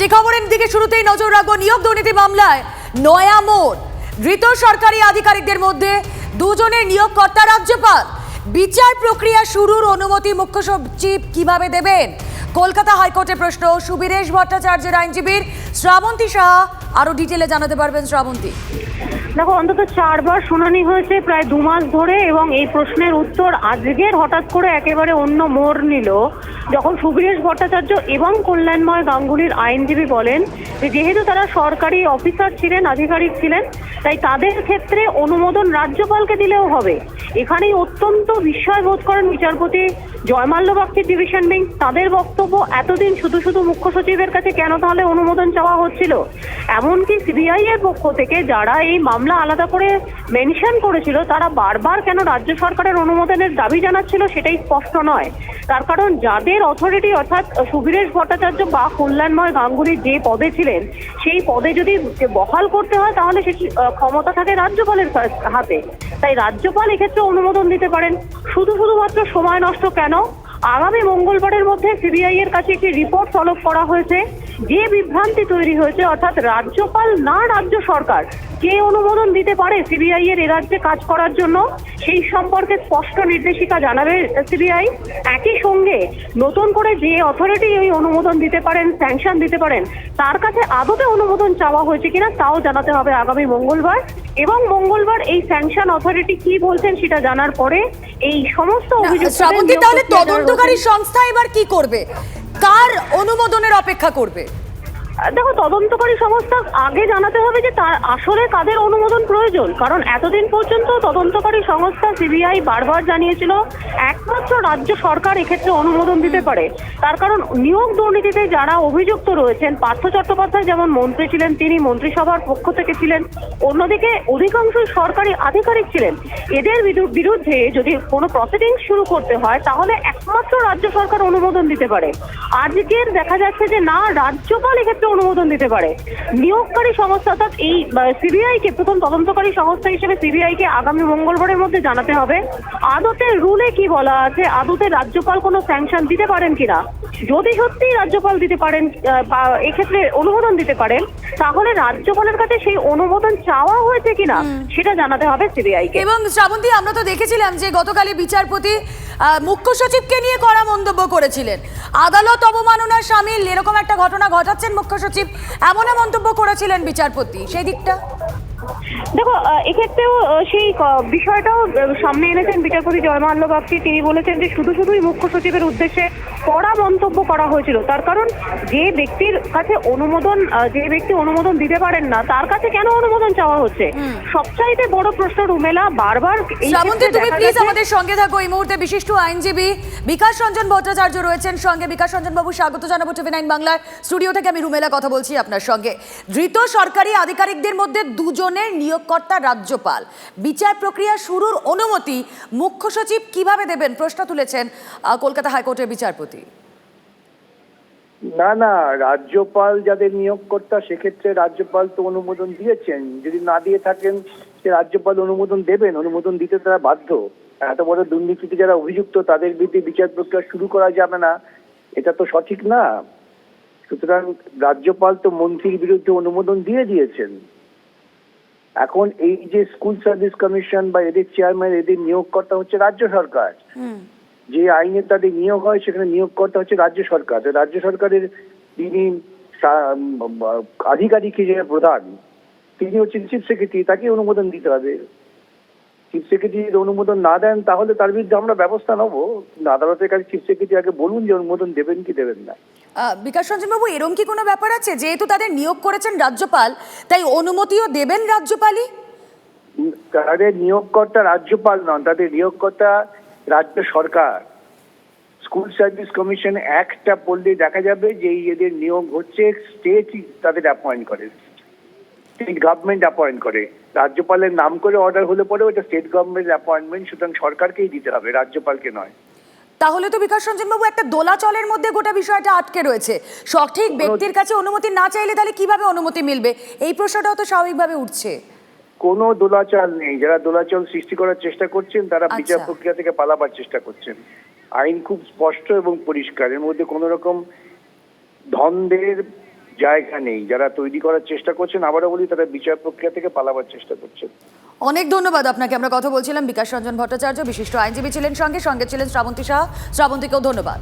এই খবরের দিকে শুরুতেই নজর রাখব নিয়োগ দুর্নীতি মামলায় নয়া মোড়। ধৃত সরকারি আধিকারিকদের মধ্যে দুজনের নিয়োগকর্তা রাজ্যপাল। বিচার প্রক্রিয়া শুরুর অনুমতি মুখ্য সচিব কীভাবে দেবেন? কলকাতা হাইকোর্টে প্রশ্ন, সুবীরেশ ভট্টাচার্যের আইনজীবীর শ্রাবন্তী সাহা। আরও ডিটেলে জানাতে পারবেন শ্রাবন্তী। দেখো, অন্তত চারবার শুনানি হয়েছে প্রায় দু মাস ধরে এবং এই প্রশ্নের উত্তর আজকের হঠাৎ করে একেবারে অন্য মোড় নিল। যখন সুবীরেশ ভট্টাচার্য এবং কল্যাণময় গাঙ্গুলির আইনজীবী বলেন যে, যেহেতু তারা সরকারি অফিসার ছিলেন, আধিকারিক ছিলেন, তাই তাদের ক্ষেত্রে অনুমোদন রাজ্যপালকে দিলেও হবে। এখানেই অত্যন্ত বিস্ময় বোধ করেন বিচারপতি জয়মাল্য বাগচির ডিভিশন বেঞ্চ তাদের বক্তব্য এতদিন শুধু শুধু মুখ্য সচিবের কাছে কেন তাহলে অনুমোদন চাওয়া হচ্ছিল? এমনকি সিবিআই এর পক্ষ থেকে যারা এই মামলা আলাদা করে মেনশন করেছিল, তারা বারবার কেন রাজ্য সরকারের অনুমোদনের দাবি জানাচ্ছিল সেটাই স্পষ্ট নয়। তার কারণ যাদের অথরিটি অর্থাৎ সুবীরেশ ভট্টাচার্য বা কল্যাণময় গাঙ্গুলি যে পদে ছিলেন, সেই পদে যদি বহাল করতে হয় তাহলে সেটি ক্ষমতা থাকে রাজ্যপালের হাতে। তাই রাজ্যপাল এক্ষেত্রে অনুমোদন দিতে পারেন। শুধু শুধুমাত্র সময় নষ্ট কেন আগামী মঙ্গলবারের মধ্যে সিবিআই এর কাছে একটি রিপোর্ট তলব করা হয়েছে। যে বিভ্রান্তি তৈরি হয়েছে অর্থাৎ রাজ্যপাল না রাজ্য সরকার কে অনুমোদন দিতে পারে সিবিআই এর রাজ্যে কাজ করার জন্য? সেই সম্পর্কে স্পষ্ট নির্দেশিকা জানাবে সিবিআই একই সঙ্গে নতুন করে যে অথরিটি ওই অনুমোদন দিতে পারেন স্যাংশন দিতে পারেন তার কাছে আদতে অনুমোদন চাওয়া হয়েছে কিনা তাও জানাতে হবে আগামী মঙ্গলবার। এবং মঙ্গলবার এই স্যাংশন অথরিটি কি বলছেন সেটা জানার পরে এই সমস্ত অভিযোগ তাহলে তদন্তকারী সংস্থা এবার কি করবে? কার অনুমোদনের অপেক্ষা করবে? দেখো তদন্তকারী সংস্থা আগে জানাতে হবে যে তার আসলে কাদের অনুমোদন প্রয়োজন। কারণ এতদিন পর্যন্ত তদন্তকারী সংস্থা সিবিআই বারবার জানিয়েছিল একমাত্র রাজ্য সরকার এক্ষেত্রে অনুমোদন দিতে পারে। তার কারণ নিয়োগ দুর্নীতিতে যারা অভিযুক্ত রয়েছেন পার্থ চট্টোপাধ্যায় যেমন মন্ত্রী ছিলেন তিনি মন্ত্রিসভার পক্ষ থেকে ছিলেন অন্যদিকে অধিকাংশই সরকারি আধিকারিক ছিলেন। এদের বিরু- বিরুদ্ধে যদি কোনো প্রসিডিংস শুরু করতে হয় তাহলে একমাত্র রাজ্য সরকার অনুমোদন দিতে পারে। আজকের দেখা যাচ্ছে যে না রাজ্যপাল এক্ষেত্রে অনুমোদন দিতে পারে। নিয়োগকারী সংস্থা অর্থাৎ এই সিবিআই কে প্রথম তদন্তকারী সংস্থা হিসেবে সিবিআই কে আগামী মঙ্গলবারের মধ্যে জানাতে হবে। আদতে রুলে কি বলা আছে? আদতে রাজ্যপাল কোনো স্যাংশন দিতে পারেন কিনা? যদি সত্যি রাজ্যপাল দিতে পারেন বা এক্ষেত্রে অনুমোদন দিতে পারেন তাহলে রাজ্যপালের কাছে সেই অনুমোদন চাওয়া হয়েছে কিনা সেটা জানাতে হবে সিবিআই কে এবং শ্রাবন্তী আমরা তো দেখেছিলাম যে গতকালই বিচারপতি মুখ্য সচিবকে নিয়ে করা মন্তব্য করেছিলেন। আদালত অবমাননার সামিল এরকম একটা ঘটনা ঘটাচ্ছেন মুখ্য সচিব এমন মন্তব্য করেছিলেন বিচারপতি। সেই দিকটা? দেখো এক্ষেত্রেও সেই বিষয়টাও সামনে এনেছেন বিচারপতি জয়মাল্য বাগচি তিনি বলেছেন যে শুধু শুধুই মুখ্য সচিবের উদ্দেশ্যে কড়া মন্তব্য করা হয়েছিল। তার কারণ যে ব্যক্তির কাছে অনুমোদন যে ব্যক্তি অনুমোদন দিতে পারেন না তার কাছে কেন অনুমোদন চাওয়া হচ্ছে? সবচাইতে বড় প্রশ্ন রুমেলা বারবার শ্রাবন্তী তুমি প্লিজ আমাদের সঙ্গে থাকো। এই মুহূর্তে বিশিষ্ট আইনজীবী বিকাশ রঞ্জন ভট্টাচার্য রয়েছেন সঙ্গে। বিকাশ রঞ্জন বাবু স্বাগত জানাব টিভি নাইন বাংলার। স্টুডিও থেকে আমি রুমেলা কথা বলছি আপনার সঙ্গে। ধৃত সরকারি আধিকারিকদের মধ্যে দুজনের নিয়োগকর্তা রাজ্যপাল। বিচার প্রক্রিয়া শুরুর অনুমতি মুখ্য সচিব কীভাবে দেবেন? প্রশ্ন তুলেছেন কলকাতা হাইকোর্টের বিচারপতি। না না, রাজ্যপাল যাদের নিয়োগকর্তা, সেক্ষেত্রে রাজ্যপাল তো অনুমোদন দিয়েছেন। যদি না দিয়ে থাকেন, সে রাজ্যপাল অনুমোদন দেবেন। অনুমোদন দিতে তারা বাধ্য। এত বড় দুর্নীতিতে যারা অভিযুক্ত, তাদের বিরুদ্ধে বিচার প্রক্রিয়া শুরু করা যাবে না। এটা তো সঠিক না। সুতরাং রাজ্যপাল তো মন্ত্রীর বিরুদ্ধে অনুমোদন দিয়ে দিয়েছেন। এখন এই যে স্কুল সার্ভিস কমিশন বা এদের চেয়ারম্যান এদের নিয়োগকর্তা হচ্ছে রাজ্য সরকার। যে আইনে তাদের নিয়োগ হয় সেখানে নিয়োগকর্তা হচ্ছে রাজ্য সরকার। রাজ্য সরকারের তিনি আধিকারিক হিসেবে প্রধান তিনি হচ্ছেন চিফ সেক্রেটারি তাকে অনুমোদন দিতে হবে। চিফ সেক্রেটারি যদি অনুমোদন না দেন তাহলে তার বিরুদ্ধে আমরা ব্যবস্থা নেব। কিন্তু আদালতের কাছে চিফ সেক্রেটারি আগে বলুন যে অনুমোদন দেবেন কি দেবেন না। বিকাশ রঞ্জন বাবু এরম কি কোনো ব্যাপার আছে? যেহেতু তাদের নিয়োগ করেছেন রাজ্যপাল, তাই অনুমতিও দেবেন রাজ্যপালই? তাদের নিয়োগকর্তা রাজ্যপাল নন, তাদের নিয়োগকর্তা রাজ্য সরকার। স্কুল সার্ভিস কমিশন একটা পড়লে দেখা যাবে যে এদের নিয়োগ হচ্ছে স্টেট তাদের অ্যাপয়েন্ট করে। স্টেট গভর্নমেন্ট অ্যাপয়েন্ট করে। রাজ্যপালের নাম করে অর্ডার হলে পরে ওটা স্টেট গভর্নমেন্ট অ্যাপয়েন্টমেন্ট সুতরাং সরকারকেই দিতে হবে, রাজ্যপালকে নয়। তাহলে তো বিকাশ রঞ্জন বাবু একটা দোলাচলের মধ্যে গোটা বিষয়টা আটকে রয়েছে। সঠিক ব্যক্তির কাছে অনুমতি না চাইলে তাহলে কীভাবে অনুমতি মিলবে? এই প্রশ্নটাও তো স্বাভাবিকভাবে উঠছে। কোনো দোলাচল নেই। যারা দোলাচল সৃষ্টি করার চেষ্টা করছেন তারা বিচার আচ্ছা। প্রক্রিয়া থেকে পালাবার চেষ্টা করছেন। আইন খুব স্পষ্ট এবং পরিষ্কার। এর মধ্যে কোনো রকম ধন্দের জায়গা নেই। যারা তৈরি করার চেষ্টা করছেন আবারও বলি তারা বিচার প্রক্রিয়া থেকে পালাবার চেষ্টা করছেন। অনেক ধন্যবাদ আপনাকে। আমরা কথা বলছিলাম বিকাশ রঞ্জন ভট্টাচার্য, বিশিষ্ট আইনজীবী ছিলেন সঙ্গে সঙ্গে ছিলেন শ্রাবন্তী শাহ শ্রাবন্তীকেও ধন্যবাদ।